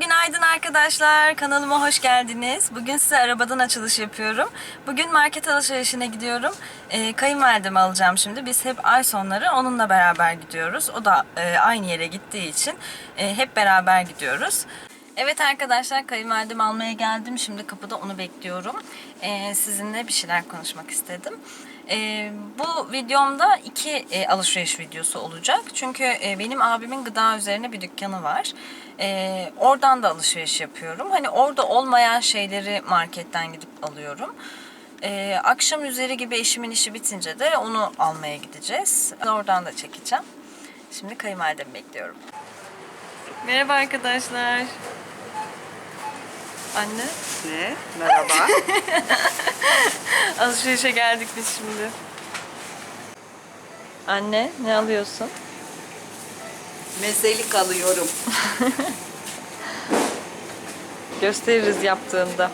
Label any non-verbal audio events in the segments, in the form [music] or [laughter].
günaydın arkadaşlar. Kanalıma hoş geldiniz. Bugün size arabadan açılış yapıyorum. Bugün market alışverişine gidiyorum. Ee, kayınvalidemi alacağım şimdi. Biz hep ay sonları onunla beraber gidiyoruz. O da e, aynı yere gittiği için e, hep beraber gidiyoruz. Evet arkadaşlar kayınvalidemi almaya geldim. Şimdi kapıda onu bekliyorum. Ee, sizinle bir şeyler konuşmak istedim. Ee, bu videomda iki e, alışveriş videosu olacak. Çünkü e, benim abimin gıda üzerine bir dükkanı var. Ee, oradan da alışveriş yapıyorum. Hani orada olmayan şeyleri marketten gidip alıyorum. Ee, akşam üzeri gibi eşimin işi bitince de onu almaya gideceğiz. Oradan da çekeceğim. Şimdi kayınvalidemi bekliyorum. Merhaba arkadaşlar. Anne. Ne? Merhaba. [laughs] Alışverişe geldik biz şimdi. Anne ne alıyorsun? Mezelik alıyorum. [laughs] Gösteririz yaptığında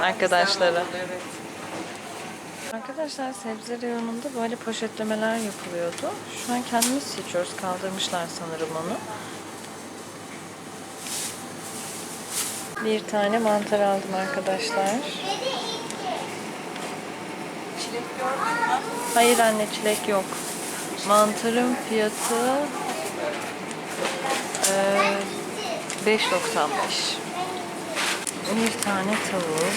arkadaşlara. Evet. Arkadaşlar sebze reyonunda böyle poşetlemeler yapılıyordu. Şu an kendimiz seçiyoruz. Kaldırmışlar sanırım onu. Bir tane mantar aldım arkadaşlar. Hayır anne çilek yok. Mantarın fiyatı eee, 5.95. Bir tane tavuk.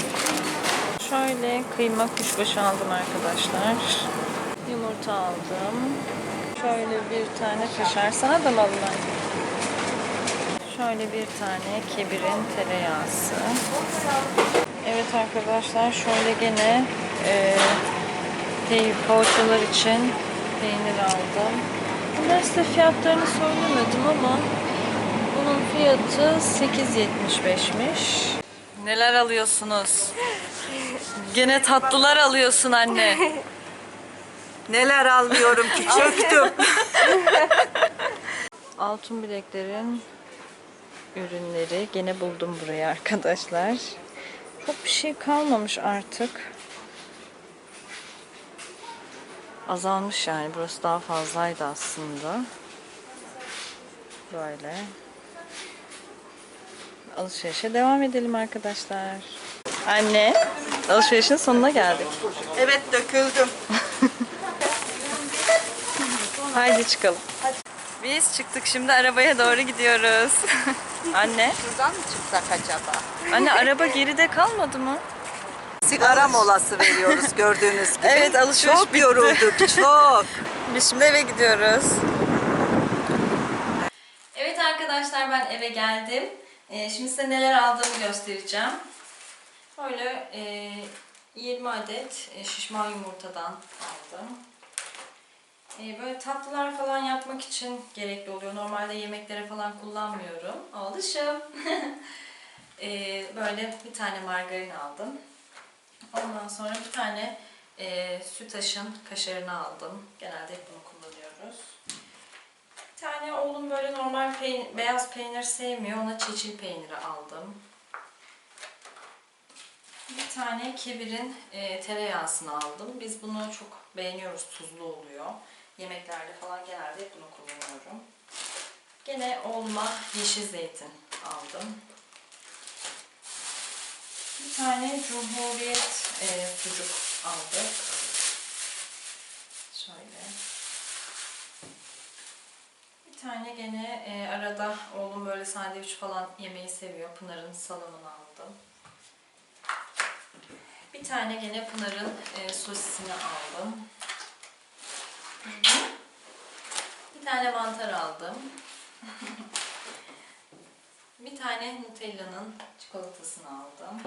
Şöyle kıyma kuşbaşı aldım arkadaşlar. Yumurta aldım. Şöyle bir tane kaşar. Sana da mı anne? Şöyle bir tane kebirin tereyağısı. Evet arkadaşlar şöyle gene eee Hey, poğaçalar için peynir aldım. Bunlar size fiyatlarını söylemedim ama bunun fiyatı 8.75'miş. Neler alıyorsunuz? Gene tatlılar alıyorsun anne. Neler almıyorum ki çöktüm. [laughs] Altın bileklerin ürünleri gene buldum buraya arkadaşlar. Çok bir şey kalmamış artık. Azalmış yani. Burası daha fazlaydı aslında. Böyle. Alışverişe devam edelim arkadaşlar. Anne, alışverişin sonuna geldik. evet döküldüm. Haydi çıkalım. Biz çıktık şimdi arabaya doğru gidiyoruz. [laughs] Anne, Şuradan mı çıksak acaba? anne araba geride kalmadı mı? Sigara molası veriyoruz gördüğünüz gibi. Evet, alışveriş Çok bitti. yorulduk [laughs] çok. Biz şimdi eve gidiyoruz. Evet arkadaşlar ben eve geldim. Ee, şimdi size neler aldığımı göstereceğim. Böyle e, 20 adet e, şişman yumurtadan aldım. E, böyle tatlılar falan yapmak için gerekli oluyor. Normalde yemeklere falan kullanmıyorum. Alışım. [laughs] E, böyle bir tane margarin aldım. Ondan sonra bir tane e, sütaşın kaşarını aldım. Genelde hep bunu kullanıyoruz. Bir tane oğlum böyle normal peyn- beyaz peynir sevmiyor. Ona çeçil peyniri aldım. Bir tane kebirin e, tereyağısını aldım. Biz bunu çok beğeniyoruz. Tuzlu oluyor. Yemeklerde falan genelde hep bunu kullanıyorum. Gene oğluma yeşil zeytin aldım. Bir tane Cumhuriyet e, sucuk aldık. Şöyle. Bir tane gene e, arada oğlum böyle sandviç falan yemeyi seviyor. Pınar'ın salamını aldım. Bir tane gene Pınar'ın e, sosisini aldım. Bir tane mantar aldım. [laughs] Bir tane Nutella'nın çikolatasını aldım.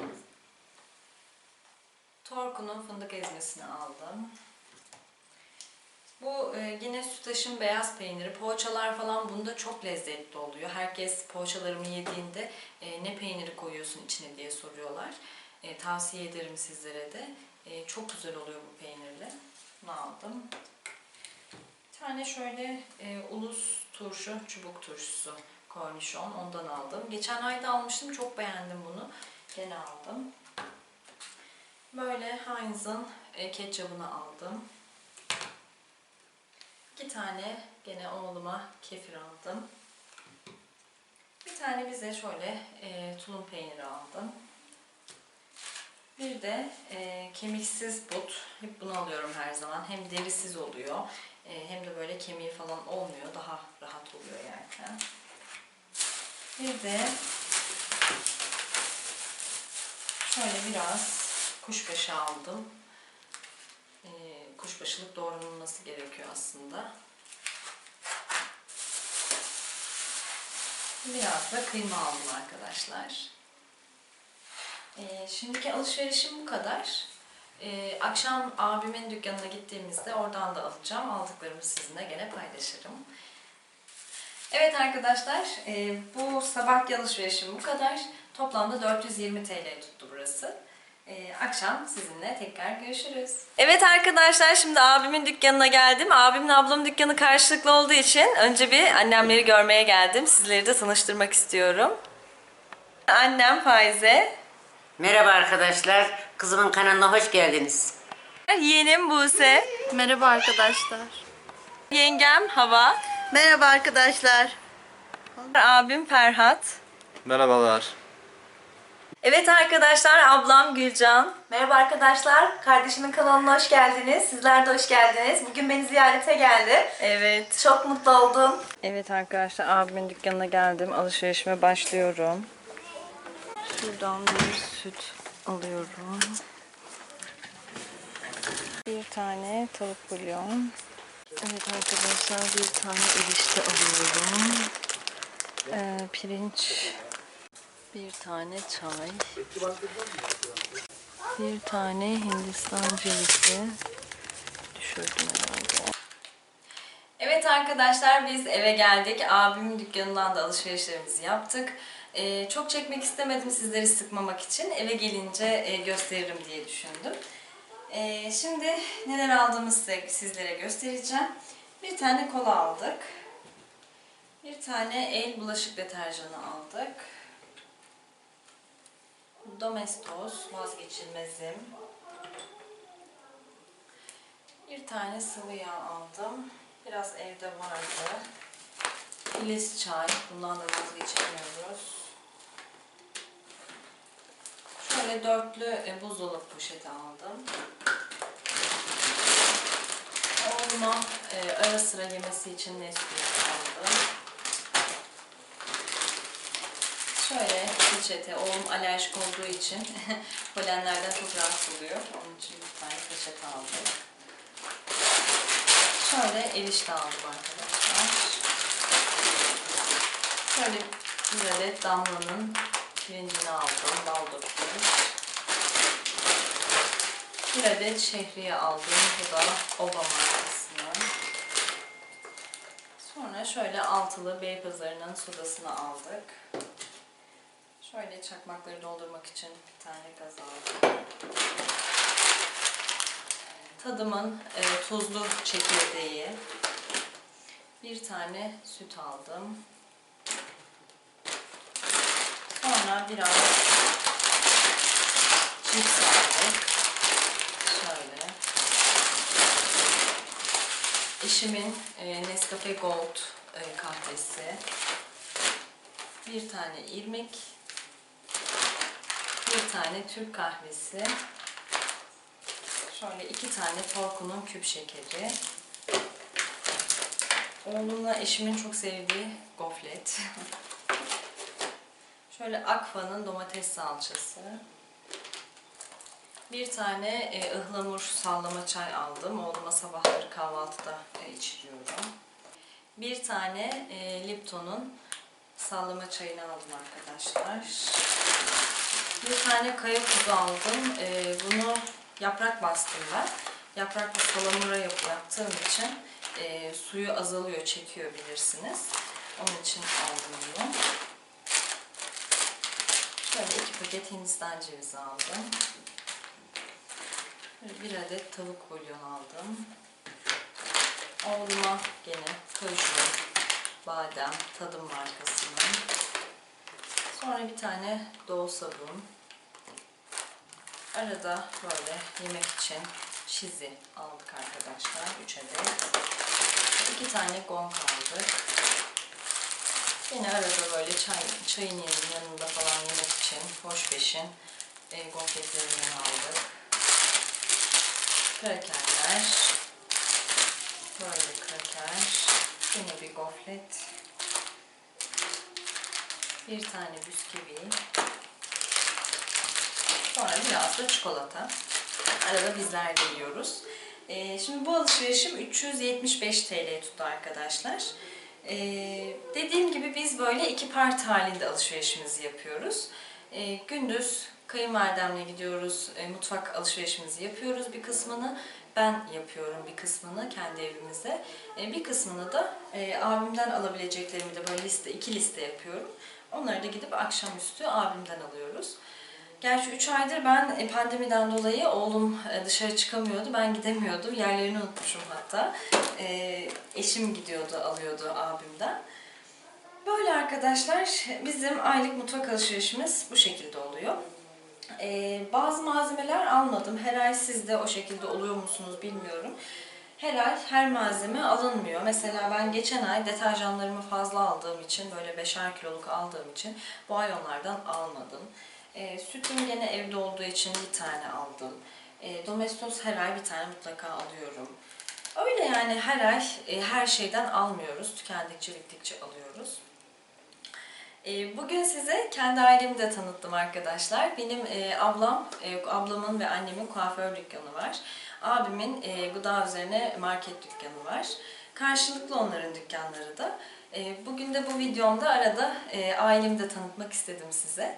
Torku'nun fındık ezmesini aldım. Bu e, yine sütaşın beyaz peyniri. Poğaçalar falan bunda çok lezzetli oluyor. Herkes poğaçalarımı yediğinde e, ne peyniri koyuyorsun içine diye soruyorlar. E, tavsiye ederim sizlere de. Çok güzel oluyor bu peynirle. Bunu aldım. Tane şöyle e, ulus turşu, çubuk turşusu kornişon ondan aldım. Geçen ayda almıştım. Çok beğendim bunu. Gene aldım. Böyle Heinz'ın e, ketçabını aldım. İki tane gene oğluma kefir aldım. Bir tane bize şöyle e, tulum peyniri aldım. Bir de e, kemiksiz but. Hep bunu alıyorum her zaman. Hem derisiz oluyor e, hem de böyle kemiği falan olmuyor. Daha rahat oluyor yerken. Bir de şöyle biraz kuşbaşı aldım. E, kuşbaşılık doğranılması gerekiyor aslında. Biraz da kıyma aldım arkadaşlar. Ee, şimdiki alışverişim bu kadar. Ee, akşam abimin dükkanına gittiğimizde oradan da alacağım. Aldıklarımı sizinle gene paylaşırım. Evet arkadaşlar, e, bu sabahki alışverişim bu kadar. Toplamda 420 TL tuttu burası. Ee, akşam sizinle tekrar görüşürüz. Evet arkadaşlar şimdi abimin dükkanına geldim. Abimle ablamın dükkanı karşılıklı olduğu için önce bir annemleri görmeye geldim. Sizleri de tanıştırmak istiyorum. Annem Faize, Merhaba arkadaşlar. Kızımın kanalına hoş geldiniz. yeğenim Buse, Merhaba arkadaşlar. yengem Hava, Merhaba arkadaşlar. abim Ferhat. Merhabalar. Evet arkadaşlar ablam Gülcan. Merhaba arkadaşlar. Kardeşimin kanalına hoş geldiniz. Sizler de hoş geldiniz. Bugün beni ziyarete geldi. Evet. Çok mutlu oldum. Evet arkadaşlar abimin dükkanına geldim. Alışverişime başlıyorum. Şuradan bir süt alıyorum. Bir tane tavuk bulyon. Evet arkadaşlar bir tane erişte alıyorum. Ee, pirinç. Bir tane çay. Bir tane Hindistan cevizi. Düşürdüm herhalde. Evet arkadaşlar biz eve geldik. Abimin dükkanından da alışverişlerimizi yaptık. Ee, çok çekmek istemedim sizleri sıkmamak için. Eve gelince e, gösteririm diye düşündüm. Ee, şimdi neler aldığımı size, sizlere göstereceğim. Bir tane kola aldık. Bir tane el bulaşık deterjanı aldık. Domestos vazgeçilmezim. Bir tane sıvı yağ aldım. Biraz evde vardı. Filiz çay. Bundan da vazgeçemiyoruz. Şöyle dörtlü e, buzdolabı poşeti aldım. Oğluma e, ara sıra yemesi için Nesquik aldım. Şöyle peçete. Oğlum alerjik olduğu için [laughs] polenlerden çok rahatsız oluyor. Onun için bir tane peçete aldım. Şöyle erişte aldım arkadaşlar. Şöyle bir adet damlanın pirincini aldım. Bal döküyorum. Bir adet şehriye aldım. Bu da Oba markasından. Sonra şöyle altılı Beypazarı'nın sodasını aldık. Şöyle çakmakları doldurmak için bir tane gaz aldım. Tadımın e, tuzlu çekirdeği. Bir tane süt aldım. Sonra biraz cips aldık. Şöyle. Eşimin e, Nescafe Gold e, kahvesi. Bir tane irmik. Bir tane Türk kahvesi. Şöyle iki tane Torku'nun küp şekeri. Oğlumla eşimin çok sevdiği goflet. [laughs] Şöyle Akfa'nın domates salçası. Bir tane e, ıhlamur sallama çay aldım. Oğluma sabahları kahvaltıda e, içiriyorum. Bir tane e, Lipton'un sallama çayını aldım arkadaşlar. Bir tane kaya tuzu aldım. E, bunu yaprak bastım ben. Yapraklı salamura yap- yaptığım için e, suyu azalıyor, çekiyor bilirsiniz. Onun için aldım bunu. Paket Hindistan cevizi aldım. Bir adet tavuk bulyon aldım. Oğluma gene kaju, badem, tadım markasının. Sonra bir tane doğu sabun. Arada böyle yemek için çizi aldık arkadaşlar. 3 adet. İki tane gong aldık. Yine arada böyle çay, çayın yanı- yanında falan yemek için hoş beşin e, gofretlerinden aldık. Krakerler. Böyle kraker. Yine bir gofret. Bir tane bisküvi. Sonra biraz da çikolata. Arada bizler de yiyoruz. Ee, şimdi bu alışverişim 375 TL tuttu arkadaşlar. Ee, dediğim gibi biz böyle iki part halinde alışverişimizi yapıyoruz. Ee, gündüz kayınvalidemle gidiyoruz, e, mutfak alışverişimizi yapıyoruz bir kısmını. Ben yapıyorum bir kısmını kendi evimizde. Ee, bir kısmını da e, abimden alabileceklerimi de böyle liste, iki liste yapıyorum. Onları da gidip akşamüstü abimden alıyoruz. Gerçi 3 aydır ben e, pandemiden dolayı oğlum e, dışarı çıkamıyordu. Ben gidemiyordum. Yerlerini unutmuşum hatta. E, eşim gidiyordu, alıyordu abimden. Böyle arkadaşlar bizim aylık mutfak alışverişimiz bu şekilde oluyor. Bazı malzemeler almadım. Her ay siz de o şekilde oluyor musunuz bilmiyorum. Her ay her malzeme alınmıyor. Mesela ben geçen ay deterjanlarımı fazla aldığım için, böyle 5'er kiloluk aldığım için bu ay onlardan almadım. E, sütüm gene evde olduğu için bir tane aldım. E, Domestos her ay bir tane mutlaka alıyorum. Öyle yani her ay e, her şeyden almıyoruz. Tükendikçe bittikçe alıyoruz. E, Bugün size kendi ailemi de tanıttım arkadaşlar. Benim e, ablam, e, ablamın ve annemin kuaför dükkanı var. Abimin e, gıda üzerine market dükkanı var. Karşılıklı onların dükkanları da. E, Bugün de bu videomda arada e, ailemi de tanıtmak istedim size.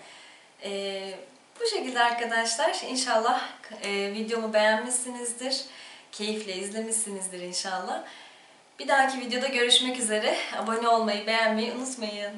E, Bu şekilde arkadaşlar inşallah e, videomu beğenmişsinizdir. Keyifle izlemişsinizdir inşallah. Bir dahaki videoda görüşmek üzere. Abone olmayı, beğenmeyi unutmayın.